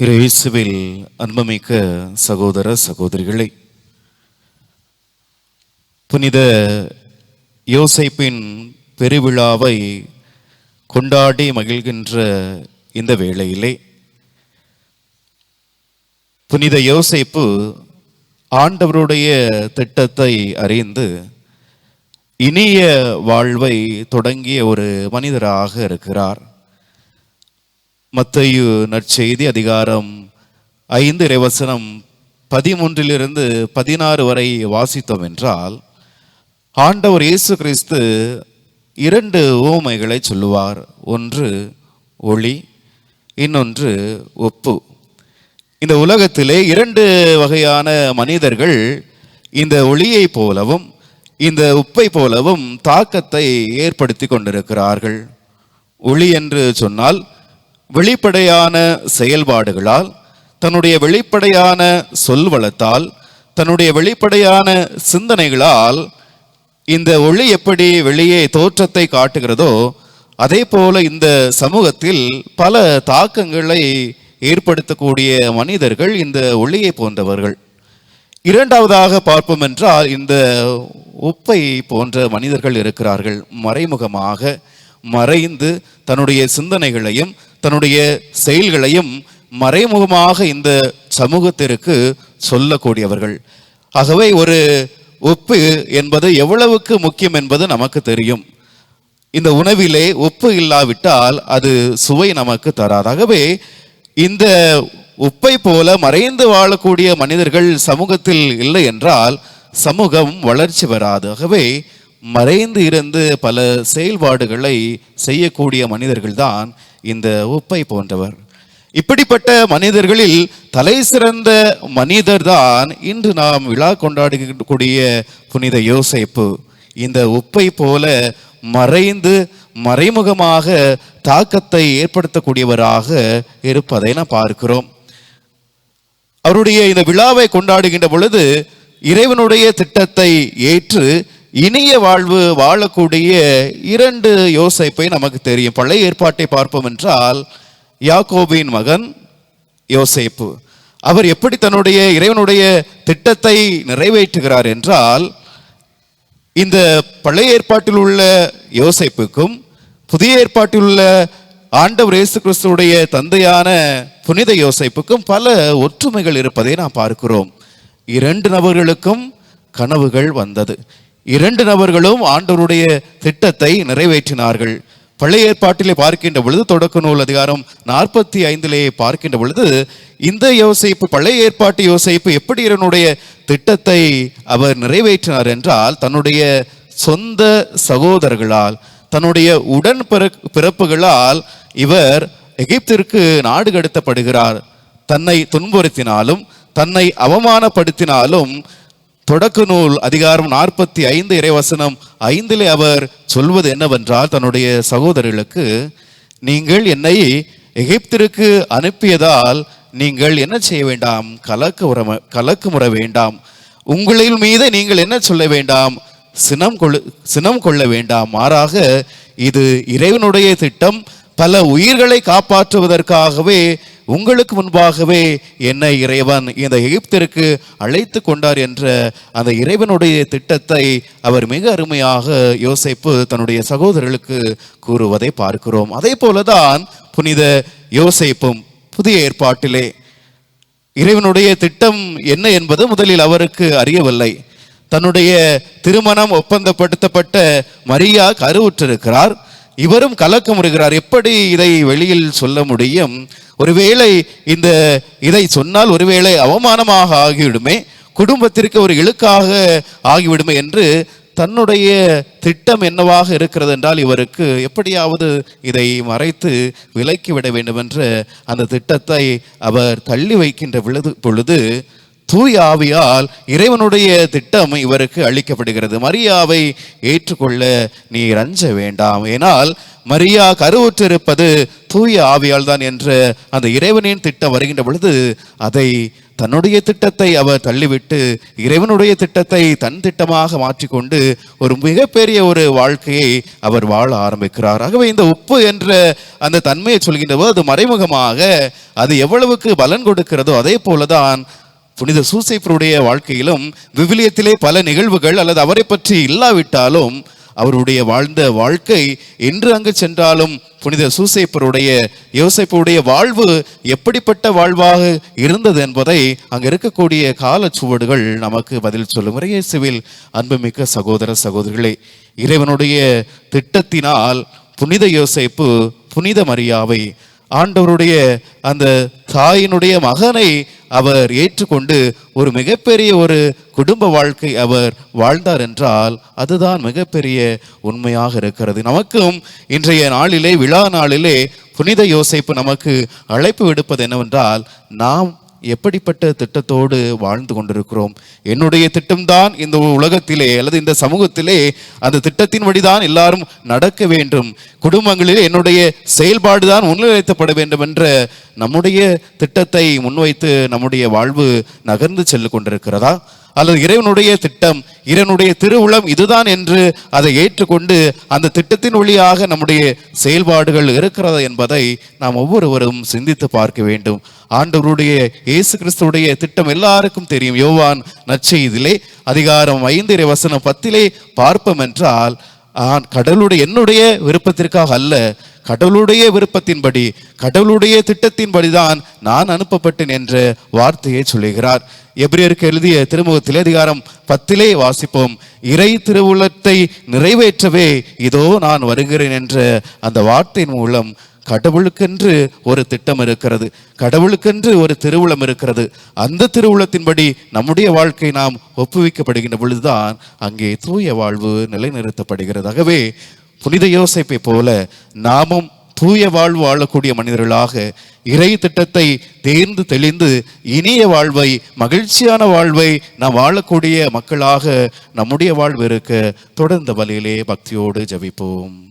இரு இயேசுவில் சகோதர சகோதரிகளை புனித யோசைப்பின் பெருவிழாவை கொண்டாடி மகிழ்கின்ற இந்த வேளையிலே புனித யோசைப்பு ஆண்டவருடைய திட்டத்தை அறிந்து இனிய வாழ்வை தொடங்கிய ஒரு மனிதராக இருக்கிறார். மத்தையு நற்செய்தி அதிகாரம் ஐந்து இறைவசனம் பதிமூன்றிலிருந்து பதினாறு வரை வாசித்தோம் என்றால் ஆண்டவர் இயேசு கிறிஸ்து இரண்டு ஓமைகளை சொல்லுவார். ஒன்று ஒளி இன்னொன்று உப்பு இந்த உலகத்திலே இரண்டு வகையான மனிதர்கள் இந்த ஒளியை போலவும் இந்த உப்பை போலவும் தாக்கத்தை ஏற்படுத்தி கொண்டிருக்கிறார்கள். ஒளி என்று சொன்னால் வெளிப்படையான செயல்பாடுகளால் தன்னுடைய வெளிப்படையான சொல்வளத்தால் தன்னுடைய வெளிப்படையான சிந்தனைகளால் இந்த ஒளி எப்படி வெளியே தோற்றத்தை காட்டுகிறதோ அதே போல இந்த சமூகத்தில் பல தாக்கங்களை ஏற்படுத்தக்கூடிய மனிதர்கள் இந்த ஒளியை போன்றவர்கள். இரண்டாவதாக பார்ப்போம் என்றால் இந்த உப்பை போன்ற மனிதர்கள் இருக்கிறார்கள். மறைமுகமாக மறைந்து தன்னுடைய சிந்தனைகளையும் தன்னுடைய செயல்களையும் மறைமுகமாக இந்த சமூகத்திற்கு சொல்லக்கூடியவர்கள். ஆகவே ஒரு உப்பு என்பது எவ்வளவுக்கு முக்கியம் என்பது நமக்கு தெரியும். இந்த உணவிலே உப்பு இல்லாவிட்டால் அது சுவை நமக்கு தராதாகவே இந்த உப்பை போல மறைந்து வாழக்கூடிய மனிதர்கள் சமூகத்தில் இல்லை என்றால் சமூகம் வளர்ச்சி வராது. ஆகவே மறைந்து இருந்து பல செயல்பாடுகளை செய்யக்கூடிய மனிதர்கள்தான் இந்த உப்பை போன்றவர். இப்படிப்பட்ட மனிதர்களில் தலை சிறந்த மனிதர் தான் இன்று நாம் விழா கொண்டாடக்கூடிய புனித யோசைப்பு. இந்த உப்பை போல மறைந்து மறைமுகமாக தாக்கத்தை ஏற்படுத்தக்கூடியவராக இருப்பதை நாம் பார்க்கிறோம். அவருடைய இந்த விழாவை கொண்டாடுகின்ற பொழுது இறைவனுடைய திட்டத்தை ஏற்று இனிய வாழ்வு வாழக்கூடிய இரண்டு யோசிப்பை நமக்கு தெரியும். பழைய ஏற்பாட்டை பார்ப்போம் என்றால் யாக்கோபின் மகன் யோசேப்பு. அவர் எப்படி தன்னுடைய இறைவனுடைய திட்டத்தை நிறைவேற்றுகிறார் என்றால் இந்த பழைய ஏற்பாட்டில் உள்ள யோசைப்புக்கும் புதிய ஏற்பாட்டில் உள்ள ஆண்டவர் இயேசு கிறிஸ்துடைய தந்தையான புனித யோசைப்புக்கும் பல ஒற்றுமைகள் இருப்பதை நாம் பார்க்கிறோம். இரண்டு நபர்களுக்கும் கனவுகள் வந்தது. இரண்டு நபர்களும் ஆண்டவருடைய திட்டத்தை நிறைவேற்றினார்கள். பழைய ஏற்பாட்டிலே பார்க்கின்ற பொழுது தொடக்க நூல் அதிகாரம் நாற்பத்தி ஐந்திலே பார்க்கின்ற பொழுது இந்த யோசிப்பு பழைய ஏற்பாட்டு யோசிப்பு எப்படி இதனுடைய திட்டத்தை அவர் நிறைவேற்றினார் என்றால் தன்னுடைய சொந்த சகோதரர்களால் தன்னுடைய உடன் பிறப்புகளால் இவர் எகிப்திற்கு நாடு கடத்தப்படுகிறார். தன்னை துன்புறுத்தினாலும் தன்னை அவமானப்படுத்தினாலும் தொடக்க நூல் அதிகாரம் நாற்பத்தி ஐந்து இறைவசனம் ஐந்திலே அவர் சொல்வது என்னவென்றால் தன்னுடைய சகோதரர்களுக்கு நீங்கள் என்னை எகிப்திற்கு அனுப்பியதால் நீங்கள் என்ன செய்ய வேண்டாம்? கலக்க உற கலக்கு முற வேண்டாம். உங்களின் மீது நீங்கள் என்ன சொல்ல வேண்டாம்? சினம் கொள்ள சினம் கொள்ள வேண்டாம். மாறாக இது இறைவனுடைய திட்டம் பல உயிர்களை காப்பாற்றுவதற்காகவே உங்களுக்கு முன்பாகவே என்னை இறைவன் இந்த எகிப்திற்கு அழைத்து கொண்டார் என்ற அந்த இறைவனுடைய திட்டத்தை அவர் மிக அருமையாக யோசிப்பு தன்னுடைய சகோதரர்களுக்கு கூறுவதை பார்க்கிறோம். அதே போலதான் புனித யோசிப்பும் புதிய ஏற்பாட்டிலே. இறைவனுடைய திட்டம் என்ன என்பது முதலில் அவருக்கு அறியவில்லை. தன்னுடைய திருமணம் ஒப்பந்தப்படுத்தப்பட்ட மரியா கருவுற்றிருக்கிறார். இவரும் கலக்கமுறுகிறார் எப்படி இதை வெளியில் சொல்ல முடியும்? ஒருவேளை இந்த இதை சொன்னால் ஒருவேளை அவமானமாக ஆகிவிடுமே குடும்பத்திற்கு ஒரு இழுக்காக ஆகிவிடுமே என்று தன்னுடைய திட்டம் என்னவாக இருக்கிறது என்றால் இவருக்கு எப்படியாவது இதை மறைத்து விலக்கி விட வேண்டும் என்ற அந்த திட்டத்தை அவர் தள்ளி வைக்கின்ற பொழுது தூய ஆவியால் இறைவனுடைய திட்டம் இவருக்கு அளிக்கப்படுகிறது. மரியாவை ஏற்றுக்கொள்ள நீ அஞ்ச வேண்டாம். ஏனால் மரியா கருவுற்றிருப்பது தூய ஆவியால் தான் என்ற அந்த இறைவனின் திட்டம் வருகின்ற பொழுது அதை தன்னுடைய திட்டத்தை அவர் தள்ளிவிட்டு இறைவனுடைய திட்டத்தை தன் திட்டமாக மாற்றிக்கொண்டு ஒரு மிகப்பெரிய ஒரு வாழ்க்கையை அவர் வாழ ஆரம்பிக்கிறார். ஆகவே இந்த உப்பு என்ற அந்த தன்மையை சொல்கின்ற போது அது மறைமுகமாக அது எவ்வளவுக்கு பலன் கொடுக்கிறதோ அதே போலதான் புனித சூசைப்பருடைய வாழ்க்கையிலும் விவிலியத்திலே பல நிகழ்வுகள் அல்லது அவரை பற்றி இல்லாவிட்டாலும் அவருடைய வாழ்ந்த வாழ்க்கை என்று அங்கு சென்றாலும் புனித சூசைப்பருடைய யோசைப்பருடைய வாழ்வு எப்படிப்பட்ட வாழ்வாக இருந்தது என்பதை அங்க இருக்கக்கூடிய காலச்சுவடுகள் நமக்கு பதில் சொல்லும் இயேசுவில் அன்புமிக்க சகோதர சகோதரிகளே இறைவனுடைய திட்டத்தினால் புனித யோசைப்பு புனித மரியாவை ஆண்டவருடைய அந்த தாயினுடைய மகனை அவர் ஏற்றுக்கொண்டு ஒரு மிகப்பெரிய ஒரு குடும்ப வாழ்க்கை அவர் வாழ்ந்தார் என்றால் அதுதான் மிகப்பெரிய உண்மையாக இருக்கிறது. நமக்கும் இன்றைய நாளிலே விழா நாளிலே புனித யோசைப்பு நமக்கு அழைப்பு விடுப்பது என்னவென்றால் நாம் எப்படிப்பட்ட திட்டத்தோடு வாழ்ந்து கொண்டிருக்கிறோம்? என்னுடைய திட்டம்தான் இந்த உலகத்திலே அல்லது இந்த சமூகத்திலே அந்த திட்டத்தின் வழிதான் எல்லாரும் நடக்க வேண்டும். குடும்பங்களில் என்னுடைய செயல்பாடு தான் முன்னிலைத்தப்பட வேண்டும் என்ற நம்முடைய திட்டத்தை முன்வைத்து நம்முடைய வாழ்வு நகர்ந்து செல்லு கொண்டிருக்கிறதா? அல்லது இறைவனுடைய திட்டம் இறைவனுடைய திருவுளம் இதுதான் என்று அதை ஏற்றுக்கொண்டு அந்த திட்டத்தின் வழியாக நம்முடைய செயல்பாடுகள் இருக்கிறதா என்பதை நாம் ஒவ்வொருவரும் சிந்தித்து பார்க்க வேண்டும். ஆண்டவருடைய இயேசு கிறிஸ்துவுடைய திட்டம் எல்லாருக்கும் தெரியும். யோவான் நற்செய்திலே அதிகாரம் ஐந்து வசனம் பத்திலே பார்ப்போம் என்றால் கடவுளுடைய என்னுடைய விருப்பத்திற்காக அல்ல கடவுளுடைய விருப்பத்தின்படி கடவுளுடைய திட்டத்தின்படிதான் நான் அனுப்பப்பட்டேன் என்ற வார்த்தையை சொல்லுகிறார். எப்ரியருக்கு எழுதிய திருமுகத்திலே அதிகாரம் பத்திலே வாசிப்போம். இறை திருவுளத்தை நிறைவேற்றவே இதோ நான் வருகிறேன் என்ற அந்த வார்த்தையின் மூலம் கடவுளுக்கென்று ஒரு திட்டம் இருக்கிறது கடவுளுக்கென்று ஒரு திருவுளம் இருக்கிறது. அந்த திருவுளத்தின்படி நம்முடைய வாழ்க்கை நாம் ஒப்புவிக்கப்படுகின்ற பொழுதுதான் அங்கே தூய வாழ்வு நிலைநிறுத்தப்படுகிறது. ஆகவே புனித யோசிப்பை போல நாமும் தூய வாழ்வு வாழக்கூடிய மனிதர்களாக இறை திட்டத்தை தேர்ந்து தெளிந்து இனிய வாழ்வை மகிழ்ச்சியான வாழ்வை நாம் வாழக்கூடிய மக்களாக நம்முடைய வாழ்வு இருக்க தொடர்ந்த வழியிலே பக்தியோடு ஜபிப்போம்.